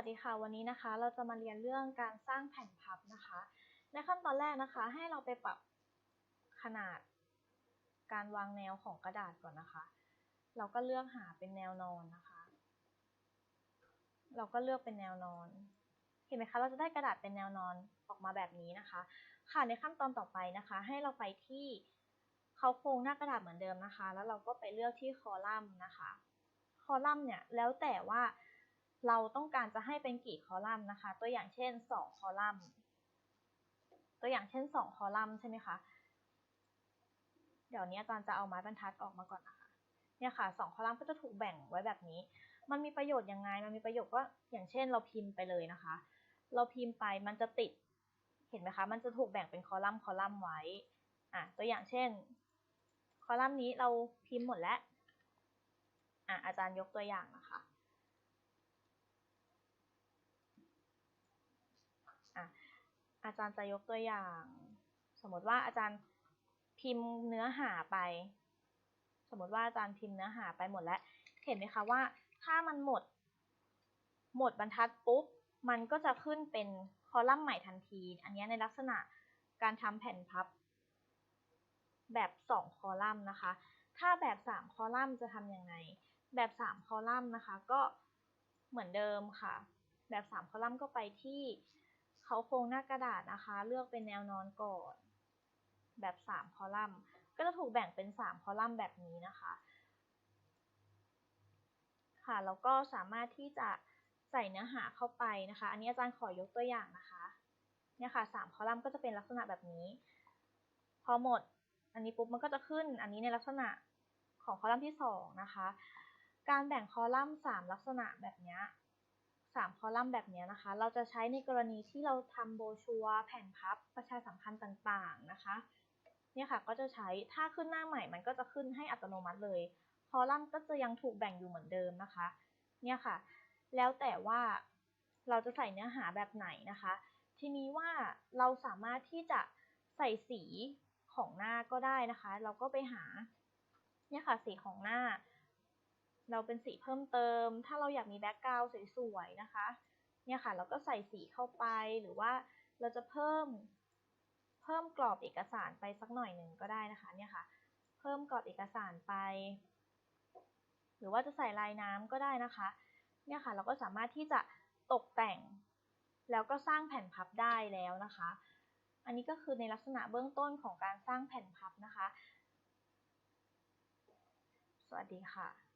วัสดีค่ะ วันนี้นะคะ เราจะมาเรียนเรื่องการสร้างแผ่นพับนะคะ ในขั้นตอนแรกนะคะ ให้เราไปปรับขนาด การวางแนวของกระดาษก่อนนะคะ เราก็เลือกหาเป็นแนวนอนนะคะ เราก็เลือกเป็นแนวนอน เห็นไหมคะเราจะได้กระดาษเป็นแนวนอนออกมาแบบนี้นะคะ ค่ะในขั้นตอนต่อไปนะคะ ให้เราไปที่เขาโครงหน้ากระดาษเหมือนเดิมนะคะ แล้วเราก็ไปเลือกที่คอลัมน์นะคะ คอลัมน์เนี่ยแล้วแต่ว่า เราต้องการจะให้เป็นกี่คอลัมน์นะคะ ตัวอย่างเช่น 2 คอลัมน์ ตัวอย่างเช่น 2 คอลัมน์ใช่ไหมคะ เดี๋ยวนี้อาจารย์จะเอาไม้บรรทัดออกมาก่อนนะคะ เนี่ยค่ะ2คอลัมน์ก็จะถูกแบ่งไว้แบบนี้ มันมีประโยชน์ยังไง มันมีประโยชน์ก็อย่างเช่น เราพิมพ์ไปเลยนะคะ เราพิมพ์ไปมันจะติด เห็นไหมคะ มันจะถูกแบ่งเป็นคอลัมน์คอลัมน์ไว้ อะ ตัวอย่างเช่น คอลัมน์นี้เราพิมพ์หมดแล้ว อะอาจารย์ยกตัวอย่างนะคะ อะอาจารย์จะยกตัวอย่าง สมมติว่าอาจารย์พิมพ์เนื้อหาไป สมมติว่าอาจารย์พิมพ์เนื้อหาไปหมดแล้ว เห็นไหมคะว่าถ้ามันหมด หมดบรรทัดปุ๊บ มันก็จะขึ้นเป็นคอลัมน์ใหม่ทันที อันนี้ในลักษณะการทำแผ่นพับ แบบ 2 คอลัมน์นะคะ ถ้าแบบ 3 คอลัมน์จะทำยังไง แบบ 3 คอลัมน์นะคะ ก็เหมือนเดิมค่ะ แบบ 3 คอลัมน์ก็ไปที่ เขาโครงหน้ากระดาษนะคะ เลือกเป็นแนวนอนก่อน แบบ 3 คอลัมน์ ก็จะถูกแบ่งเป็น 3 คอลัมน์แบบนี้นะคะ ค่ะ แล้วก็สามารถที่จะใส่เนื้อหาเข้าไปนะคะ อันนี้อาจารย์ขอยกตัวอย่างนะคะ เนี่ยค่ะ 3 คอลัมน์ก็จะเป็นลักษณะแบบนี้ พอหมด อันนี้ปุ๊บมันก็จะขึ้น อันนี้ในลักษณะของคอลัมน์ที่ 2 นะคะ การแบ่งคอลัมน์ 3 ลักษณะแบบนี้ 3 คอลัมน์แบบนี้นะคะ เราจะใช้ในกรณีที่เราทำโบชัวแผ่นพับประชาสัมพันธ์ต่างๆนะคะเนี่ยค่ะก็จะใช้ถ้าขึ้นหน้าใหม่มันก็จะขึ้นให้อัตโนมัติเลย คอลัมน์ก็จะยังถูกแบ่งอยู่เหมือนเดิมนะคะเนี่ยค่ะ แล้วแต่ว่าเราจะใส่เนื้อหาแบบไหนนะคะ ทีนี้ว่าเราสามารถที่จะใส่สีของหน้าก็ได้นะคะ เราก็ไปหาเนี่ยค่ะสีของหน้า เราเป็นสีเพิ่มเติม ถ้าเราอยากมีแบ็กกราวด์สวยๆนะคะเนี่ยค่ะเราก็ใส่สีเข้าไปหรือว่าเราจะเพิ่ม เพิ่มกรอบเอกสารไปสักหน่อยหนึ่งก็ได้นะคะเนี่ยค่ะ เพิ่มกรอบเอกสารไป หรือว่าจะใส่ลายน้ำก็ได้นะคะเนี่ยค่ะเราก็สามารถที่จะตกแต่ง แล้วก็สร้างแผ่นพับได้แล้วนะคะ อันนี้ก็คือในลักษณะเบื้องต้นของการสร้างแผ่นพับนะคะ สวัสดีค่ะ